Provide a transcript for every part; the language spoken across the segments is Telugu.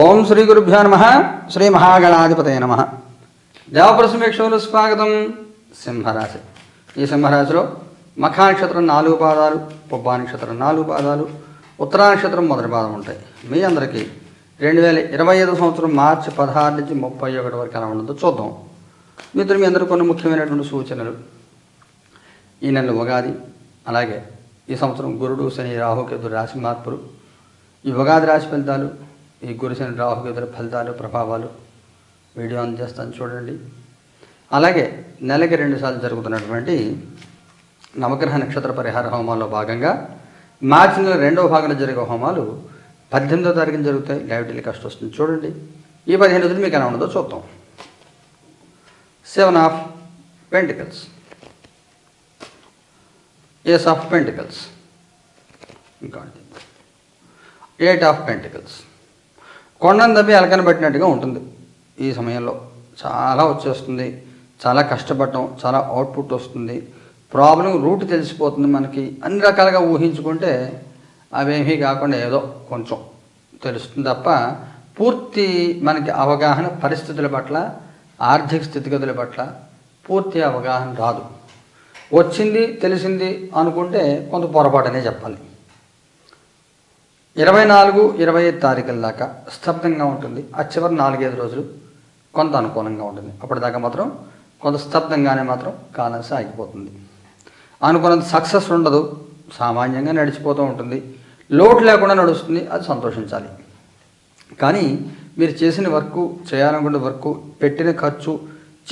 ఓం శ్రీ గురుభ్యో నమ. శ్రీ మహాగణాధిపతయ నమ. దేవప్రసమేక్షలు స్వాగతం. సింహరాశి. ఈ సింహరాశిలో మఖా నక్షత్రం నాలుగు పాదాలు పుబ్బా నక్షత్రం నాలుగు పాదాలు ఉత్తరా నక్షత్రం మొదటి పాదం ఉంటాయి. మీ అందరికీ రెండు వేల ఇరవై ఐదు సంవత్సరం మార్చి పదహారు నుంచి ముప్పై ఒకటి వరకు ఎలా ఉండదో చూద్దాం. మిత్రులు మీ అందరూ కొన్ని ముఖ్యమైనటువంటి సూచనలు. ఈ నెల ఉగాది అలాగే ఈ సంవత్సరం గురుడు శని రాహుకేతు రాశి మార్పులు. ఈ ఉగాది రాశి ఫలితాలు ఈ గురు శని రాహుకేతుల ఫలితాలు ప్రభావాలు వీడియో అందజేస్తాను చూడండి. అలాగే నెలకి రెండుసార్లు జరుగుతున్నటువంటి నవగ్రహ నక్షత్ర పరిహార హోమాల్లో భాగంగా మార్చి నెల రెండవ భాగంలో జరిగే హోమాలు పద్దెనిమిదో తారీఖున జరుగుతాయి. లైవ్ టెలికాస్ట్ వస్తుంది చూడండి. ఈ పదిహేను రోజులు మీకు ఎలా ఉండదో చూద్దాం. Seven of pentacles. Ace of pentacles. ఇంకా ఎయిట్ ఆఫ్ పెంటికల్స్. కొండను తప్పి ఎలకన పెట్టినట్టుగా ఉంటుంది. ఈ సమయంలో చాలా వచ్చేస్తుంది. చాలా కష్టపడటం చాలా అవుట్పుట్ వస్తుంది. ప్రాబ్లం రూట్ తెలిసిపోతుంది మనకి. అన్ని రకాలుగా ఊహించుకుంటే అవేమీ కాకుండా ఏదో కొంచెం తెలుస్తుంది తప్ప పూర్తి మనకి అవగాహన పరిస్థితుల పట్ల ఆర్థిక స్థితిగతుల పట్ల పూర్తి అవగాహన రాదు. వచ్చింది తెలిసింది అనుకుంటే కొంత పొరపాటనే చెప్పాలి. ఇరవై నాలుగు ఇరవై ఐదు తారీఖుల దాకా స్తబ్దంగా ఉంటుంది. ఆ చివరి నాలుగైదు రోజులు కొంత అనుకూలంగా ఉంటుంది. అప్పటిదాకా మాత్రం కొంత స్తబ్దంగానే మాత్రం కాలం సాగిపోతుంది. అనుకున్నంత సక్సెస్ ఉండదు. సామాన్యంగా నడిచిపోతూ ఉంటుంది. లోటు లేకుండా నడుస్తుంది. అది సంతోషించాలి. కానీ మీరు చేసిన వర్క్ చేయాలనుకున్న వర్క్ పెట్టిన ఖర్చు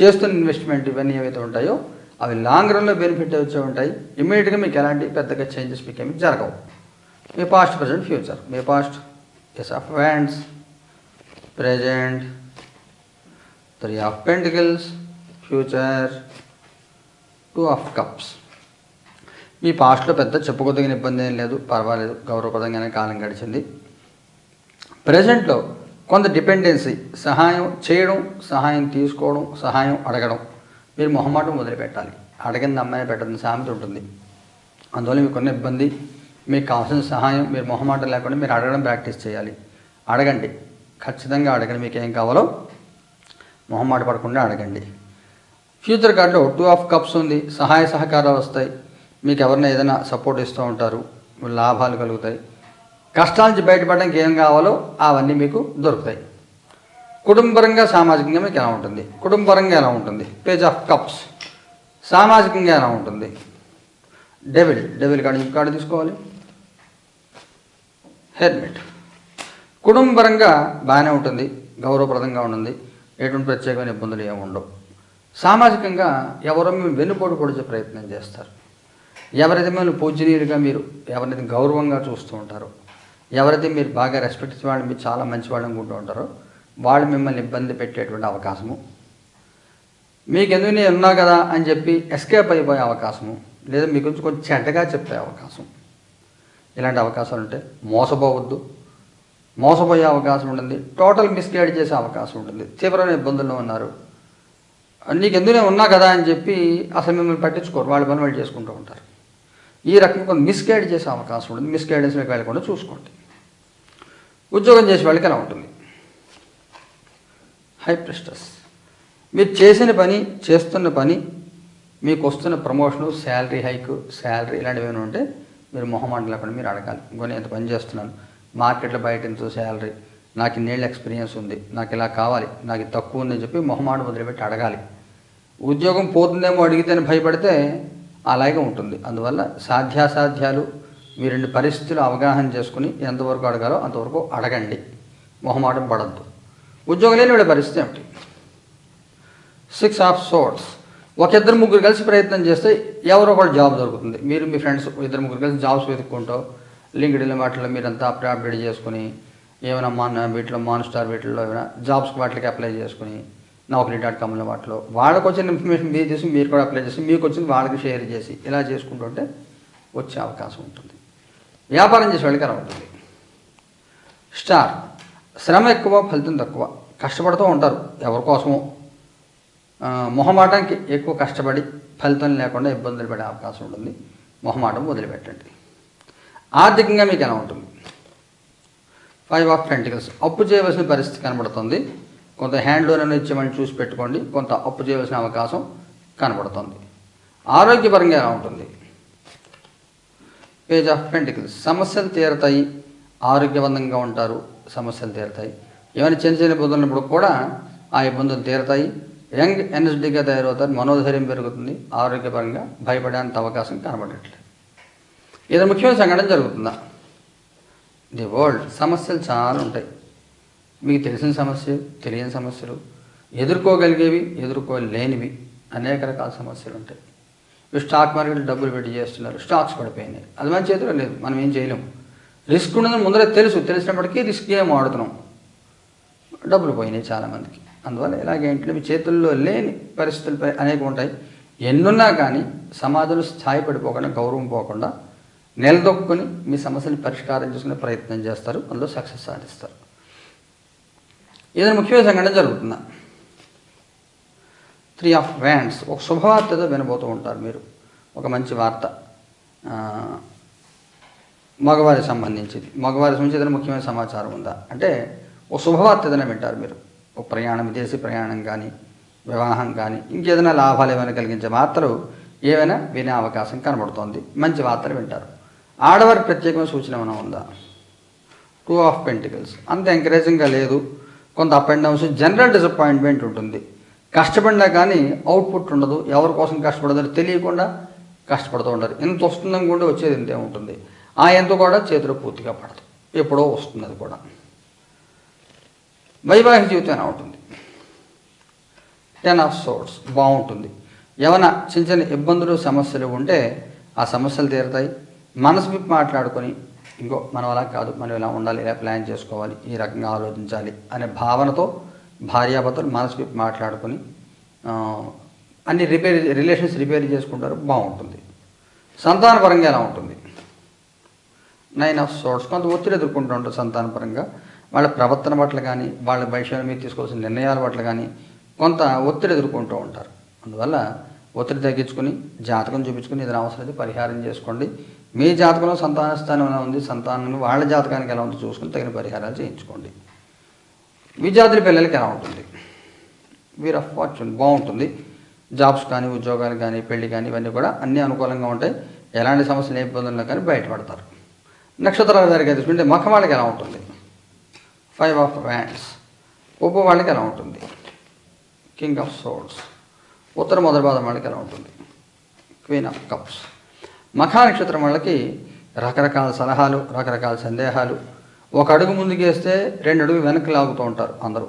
చేస్తున్న ఇన్వెస్ట్మెంట్ ఇవన్నీ ఏవైతే ఉంటాయో అవి లాంగ్ రన్లో బెనిఫిట్ వచ్చే ఉంటాయి. ఇమీడియట్గా మీకు ఎలాంటి పెద్దగా చేంజెస్ మీకు ఏమి జరగవు. My past present future my past ace of wands present three of pentacles future two of cups మీ పాస్ట్లో పెద్ద చెప్పుకోదగిన ఇబ్బంది ఏం లేదు పర్వాలేదు గౌరవప్రదంగానే కాలం గడిచింది. ప్రజెంట్లో కొంత డిపెండెన్సీ సహాయం చేయడం సహాయం తీసుకోవడం సహాయం అడగడం మీరు మొహమాటం మొదలుపెట్టాలి. అడగింది అమ్మాయి పెట్టడం సామెత ఉంటుంది. అందువల్ల మీకు కొన్ని ఇబ్బంది మీకు కావాల్సిన సహాయం మీరు మొహమాటం లేకుండా మీరు అడగడం ప్రాక్టీస్ చేయాలి. అడగండి. ఖచ్చితంగా అడగండి. మీకు ఏం కావాలో మొహమాట పడకుండా అడగండి. ఫ్యూచర్ కార్డులో టూ ఆఫ్ కప్స్ ఉంది. సహాయ సహకారాలు వస్తాయి. మీకు ఎవరైనా ఏదైనా సపోర్ట్ ఇస్తూ ఉంటారు. లాభాలు కలుగుతాయి. కష్టాల నుంచి బయటపడడానికి ఏం కావాలో అవన్నీ మీకు దొరుకుతాయి. కుటుంబపరంగా సామాజికంగా మీకు ఎలా ఉంటుంది? కుటుంబపరంగా ఎలా ఉంటుంది? Page of cups. సామాజికంగా ఎలా ఉంటుంది? డెవిల్. డెవిల్ కార్డు కార్డు తీసుకోవాలి. హెల్మెట్ కుటుంబపరంగా బాగానే ఉంటుంది గౌరవప్రదంగా ఉంటుంది ఎటువంటి ప్రత్యేకమైన ఇబ్బందులు ఏమి ఉండవు. సామాజికంగా ఎవరో మేము వెన్నుపోటు పొడిచే ప్రయత్నం చేస్తారు. ఎవరైతే మిమ్మల్ని పూజనీయులుగా మీరు ఎవరైతే గౌరవంగా చూస్తూ ఉంటారో ఎవరైతే మీరు బాగా రెస్పెక్ట్ ఇచ్చే వాళ్ళు మీరు చాలా మంచి వాళ్ళు అనుకుంటూ ఉంటారో వాళ్ళు మిమ్మల్ని ఇబ్బంది పెట్టేటువంటి అవకాశము. మీకు ఎందుకు నేను ఉన్నా కదా అని చెప్పి ఎస్కేప్ అయిపోయే అవకాశము లేదా మీ గురించి కొంచెం చెడ్డగా చెప్పే అవకాశం. ఇలాంటి అవకాశాలు ఉంటాయి మోసపోవద్దు. మోసపోయే అవకాశం ఉంటుంది. టోటల్ మిస్గైడ్ చేసే అవకాశం ఉంటుంది. తీవ్రమైన ఇబ్బందుల్లో ఉన్నారు. నీకు ఎందుకు ఉన్నా కదా అని చెప్పి అసలు మిమ్మల్ని పట్టించుకోరు. వాళ్ళ పని వాళ్ళు చేసుకుంటూ ఉంటారు. ఈ రకంగా మిస్గైడ్ చేసే అవకాశం ఉంటుంది. మిస్గైడెన్స్లోకి వెళ్ళకుండా చూసుకోండి. ఉద్యోగం చేసే వాళ్ళకి ఎలా ఉంటుంది? హై ప్రెస్టస్ మీరు చేసిన పని చేస్తున్న పని మీకు వస్తున్న ప్రమోషను శాలరీ హైక్ శాలరీ ఇలాంటివి ఏమైనా ఉంటే మీరు మొహమాట లేకుండా మీరు అడగాలి. ఇంకో ఎంత పని చేస్తున్నాను? మార్కెట్లో బయట ఎంత శాలరీ? నాకు ఇన్నేళ్ళ ఎక్స్పీరియన్స్ ఉంది. నాకు ఇలా కావాలి. నాకు తక్కువ ఉందని చెప్పి మొహమాట వదిలిపెట్టి అడగాలి. ఉద్యోగం పోతుందేమో అడిగితేనే భయపడితే అలాగే ఉంటుంది. అందువల్ల సాధ్యాసాధ్యాలు మీ రెండు పరిస్థితులు అవగాహన చేసుకుని ఎంతవరకు అడగాలో అంతవరకు అడగండి. మొహమాటం పడద్దు. ఉద్యోగం లేని వీళ్ళ పరిస్థితి ఏమిటి? సిక్స్ ఆఫ్ సోర్ట్స్ ఒక ఇద్దరు ముగ్గురు కలిసి ప్రయత్నం చేస్తే ఎవరో ఒకటి జాబ్ దొరుకుతుంది. మీరు మీ ఫ్రెండ్స్ ఇద్దరు ముగ్గురు కలిసి జాబ్స్ వెతుక్కుంటూ లింక్డ్ఇన్ వాటిలో మీరంతా అప్డే అప్డేట్ చేసుకుని ఏమైనా మాన్ వీటిలో మాన్ స్టార్ వీటిలో ఏమైనా జాబ్స్ వాటికి అప్లై చేసుకుని నౌకరీ డాట్ కామ్లో వాటిలో వాళ్ళకి వచ్చిన ఇన్ఫర్మేషన్ మీరు చేసి మీరు కూడా అప్లై చేసి మీకు వచ్చింది వాళ్ళకి షేర్ చేసి ఇలా చేసుకుంటుంటే వచ్చే అవకాశం ఉంటుంది. వ్యాపారం చేసే వాళ్ళకి అలా ఉంటుంది స్టార్ శ్రమ ఎక్కువ ఫలితం తక్కువ. కష్టపడుతూ ఉంటారు. ఎవరి కోసమో మొహమాటానికి ఎక్కువ కష్టపడి ఫలితం లేకుండా ఇబ్బందులు పడే అవకాశం ఉంటుంది. మొహమాటం వదిలిపెట్టండి. ఆర్థికంగా మీకు ఎలా ఉంటుంది? ఫైవ్ ఆఫ్ పెంటికల్స్ అప్పు చేయవలసిన పరిస్థితి కనబడుతుంది. కొంత హ్యాండ్లోనే ఇచ్చేమని చూసి పెట్టుకోండి. కొంత అప్పు చేయవలసిన అవకాశం కనబడుతుంది. ఆరోగ్యపరంగా ఎలా ఉంటుంది? పేజ్ ఆఫ్ పెంటికల్స్ సమస్యలు తీరతాయి. ఆరోగ్యవంతంగా ఉంటారు. సమస్యలు తీరతాయి. ఏమైనా చిన్న చిన్న ఇబ్బందులు ఉన్నప్పుడు కూడా ఆ ఇబ్బందులు తీరతాయి. యంగ్ ఎనర్జెటిక్గా తయారవుతారు మనోధైర్యం పెరుగుతుంది ఆరోగ్యపరంగా భయపడేంత అవకాశం కనబడట్లేదు. ఇది ముఖ్యమైన సంఘటన జరుగుతుందా? ది వరల్డ్ సమస్యలు చాలా ఉంటాయి. మీకు తెలిసిన సమస్యలు తెలియని సమస్యలు ఎదుర్కోగలిగేవి ఎదుర్కోలేనివి అనేక రకాల సమస్యలు ఉంటాయి. ఇప్పుడు స్టాక్ మార్కెట్ డబ్బులు పెట్టి చేస్తున్నారు స్టాక్స్ పడిపోయినాయి అది మన చేతిలో లేదు మనం ఏం చేయలేము. రిస్క్ ఉన్నదని ముందరే తెలుసు తెలిసినప్పటికీ రిస్క్ ఏం ఆడుతున్నాం డబ్బులు పోయినాయి చాలామందికి అందువల్ల ఇలాగే మీ చేతుల్లో లేని పరిస్థితులు అనేక ఉంటాయి. ఎన్నున్నా కానీ సమాజంలో స్థాయి పడిపోకుండా గౌరవం పోకుండా నిలదొక్కుని మీ సమస్యని పరిష్కారం చేసుకునే ప్రయత్నం చేస్తారు. అందులో సక్సెస్ సాధిస్తారు. ఏదైనా ముఖ్యమైన సంఘటన జరుగుతుందా. త్రీ ఆఫ్ వ్యాండ్స్ ఒక శుభవార్తతో వినబోతూ ఉంటారు మీరు. ఒక మంచి వార్త. మగవారికి సంబంధించింది. మగవారికి సంబంధించి ఏదైనా ముఖ్యమైన సమాచారం ఉందా? అంటే ఒక శుభవార్త ఏదైనా వింటారు మీరు. ఒక ప్రయాణం విదేశీ ప్రయాణం కానీ వివాహం కానీ ఇంకేదైనా లాభాలు ఏమైనా కలిగించే వార్తలు ఏవైనా వినే అవకాశం కనబడుతోంది. మంచి వార్తలు వింటారు. ఆడవారి ప్రత్యేకమైన సూచన ఏమైనా ఉందా? టూ ఆఫ్ పెంటికల్స్ అంత ఎంకరేజింగ్గా లేదు. కొంత up and downs general disappointment ఉంటుంది. కష్టపడినా కానీ అవుట్పుట్ ఉండదు. ఎవరి కోసం కష్టపడదో తెలియకుండా కష్టపడుతూ ఉంటారు. ఎంత కూడా వచ్చేది ఇంతే ఉంటుంది. ఆ ఎంత కూడా చేతిలో పూర్తిగా పడదు. ఎప్పుడో వస్తుంది అది కూడా. వైవాహిక జీవితం ఎలా ఉంటుంది టెన్ ఆఫ్ సోర్ట్స్ బాగుంటుంది. ఏమైనా చిన్న చిన్న ఇబ్బందులు సమస్యలు ఉంటే ఆ సమస్యలు తీరుతాయి. మనసు విప్పి మాట్లాడుకొని ఇంకో మనం అలా కాదు మనం ఇలా ఉండాలి ఇలా ప్లాన్ చేసుకోవాలి ఈ రకంగా ఆలోచించాలి అనే భావనతో భార్యాభర్తలు మనసు విప్పి మాట్లాడుకొని అన్ని రిపేర్ రిలేషన్స్ రిపేర్ చేసుకుంటారు. బాగుంటుంది. సంతానపరంగా ఎలా ఉంటుంది? నైన్ ఆఫ్ సోర్ట్స్ కొంత ఒత్తిడి ఎదుర్కొంటూ ఉంటారు సంతానపరంగా వాళ్ళ ప్రవర్తన పట్ల కానీ వాళ్ళ భవిష్యత్తు మీద తీసుకోవాల్సిన నిర్ణయాల పట్ల కానీ కొంత ఒత్తిడి ఎదుర్కొంటూ ఉంటారు. అందువల్ల ఒత్తిడి తగ్గించుకుని జాతకం చూపించుకుని ఏదైనా అవసరం అయితే పరిహారం చేసుకోండి. మీ జాతకంలో సంతాన స్థానం ఎలా ఉంది? సంతానం వాళ్ళ జాతకానికి ఎలా ఉందో చూసుకుని తగిన పరిహారాలు చేయించుకోండి. విద్యార్థుల పిల్లలకి ఎలా ఉంటుంది? వీర్ ఆఫ్ ఫార్చ్యూన్ బాగుంటుంది. జాబ్స్ కానీ ఉద్యోగాలు కానీ పెళ్ళి కానీ ఇవన్నీ కూడా అన్నీ అనుకూలంగా ఉంటాయి. ఎలాంటి సమస్యలు ఏ ఇబ్బందులు కానీ బయటపడతారు. నక్షత్రాల దగ్గర తీసుకుంటే మఖ వాళ్ళకి ఎలా ఉంటుంది? Five of wands. ఉప వాళ్ళకి ఎలా ఉంటుంది? కింగ్ ఆఫ్ సోర్డ్స్ ఉత్తర మొదటి పాదం వాళ్ళకి ఎలా ఉంటుంది? Queen of cups. మఖా నక్షత్రం వాళ్ళకి రకరకాల సలహాలు రకరకాల సందేహాలు. ఒక అడుగు ముందుకేస్తే రెండు అడుగు వెనక్కి లాగుతూ ఉంటారు అందరూ.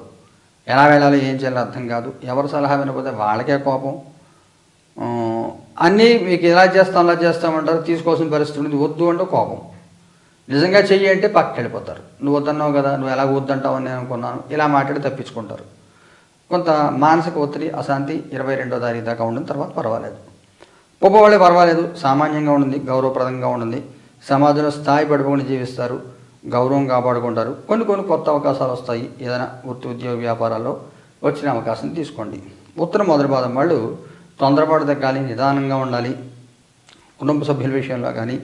ఎలా వెళ్ళాలి ఏం చేయాలో అర్థం కాదు. ఎవరు సలహా వినకపోతే వాళ్ళకే కోపం. అన్నీ మీకు ఎలా చేస్తాం అలా చేస్తామంటారు తీసుకోవాల్సిన పరిస్థితి ఉంది వద్దు అంటే కోపం. నిజంగా చెయ్యి అంటే పక్కకి వెళ్ళిపోతారు నువ్వు వద్దన్నావు కదా నువ్వు ఎలా వద్దంటావు అని నేను అనుకున్నాను. ఇలా మాట్లాడి తప్పించుకుంటారు. కొంత మానసిక ఒత్తిడి అశాంతి ఇరవై రెండో తారీఖు దాకా ఉండిన తర్వాత పర్వాలేదు. వాళ్ళే పర్వాలేదు. సామాన్యంగా ఉంటుంది గౌరవప్రదంగా ఉంటుంది సమాజంలో స్థాయి పడుకొని జీవిస్తారు. గౌరవం కాపాడుకుంటారు. కొన్ని కొన్ని కొత్త అవకాశాలు వస్తాయి. ఏదైనా వృత్తి ఉద్యోగ వ్యాపారాల్లో వచ్చిన అవకాశం తీసుకోండి. ఉత్తర మొదటి పాదం వాళ్ళు తొందరపాటు తగ్గాలి నిదానంగా ఉండాలి. కుటుంబ సభ్యుల విషయంలో కానీ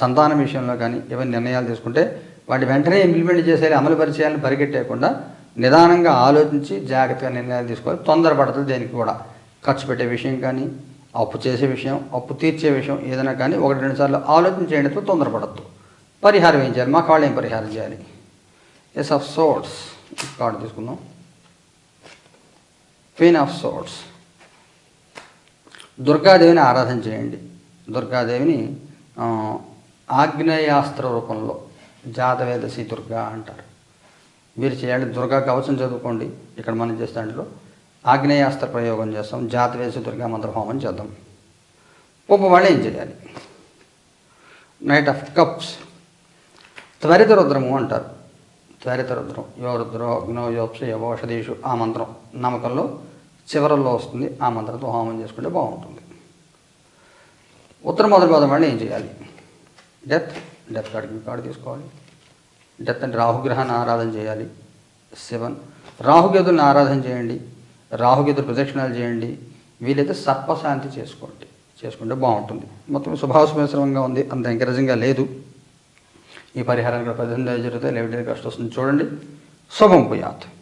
సంతానం విషయంలో కానీ ఏమైనా నిర్ణయాలు తీసుకుంటే వాటి వెంటనే ఇంప్లిమెంట్ చేసేయాలి అమలు పరిచయాలను పరిగెట్టేయకుండా నిదానంగా ఆలోచించి జాగ్రత్తగా నిర్ణయాలు తీసుకోవాలి. తొందరపడదు దేనికి కూడా. ఖర్చు పెట్టే విషయం కానీ అప్పు చేసే విషయం అప్పు తీర్చే విషయం ఏదైనా కానీ ఒకటి రెండు సార్లు ఆలోచన చేయడంతో తొందరపడద్దు. పరిహారం ఏం చేయాలి? మా కాళ్ళు ఏం పరిహారం చేయాలి? ఎస్ ఆఫ్ సోర్ట్స్ కార్డు తీసుకుందాం. క్వీన్ ఆఫ్ సోర్ట్స్ దుర్గాదేవిని ఆరాధన చేయండి. దుర్గాదేవిని ఆగ్నేయాస్త్ర రూపంలో జాతవేదశి దుర్గా అంటారు. మీరు చేయండి దుర్గా కవచం చదువుకోండి. ఇక్కడ మనం చేసే దాంట్లో ఆగ్నేయాస్త్ర ప్రయోగం చేస్తాం జాతవేదశి దుర్గా మంత్ర హోమం చేద్దాం ఉపవాళ్ళు ఏం చేయాలి? నైట్ ఆఫ్ కప్స్ త్వరిత రుద్రము అంటారు. త్వరిత రుద్రం. యో రుద్రో అగ్నో యోప్స యవోషధీషు ఆ మంత్రం. నమ్మకంలో చివరల్లో వస్తుంది. ఆ మంత్రంతో హోమం చేసుకుంటే బాగుంటుంది. ఉత్తర మొదటి పదం వాళ్ళు ఏం చేయాలి? డెత్ డెత్ కార్డుకి కార్డు తీసుకోవాలి. డెత్ అంటే రాహుగ్రహాన్ని ఆరాధన చేయాలి. సెవెన్ రాహుకేతుల్ని ఆరాధన చేయండి. రాహుకేతులు ప్రదక్షిణాలు చేయండి. వీలైతే సర్పశాంతి చేసుకోండి. చేసుకుంటే బాగుంటుంది. మొత్తం శుభాశుభశ్రమంగా ఉంది. అంత ఎంకరేజింగ్గా లేదు. ఈ పరిహారానికి కూడా పద్దెనిమిది జరుగుతాయి. లెవెంటీన్ కష్టం వస్తుంది. చూడండి. శుభం పుయాత్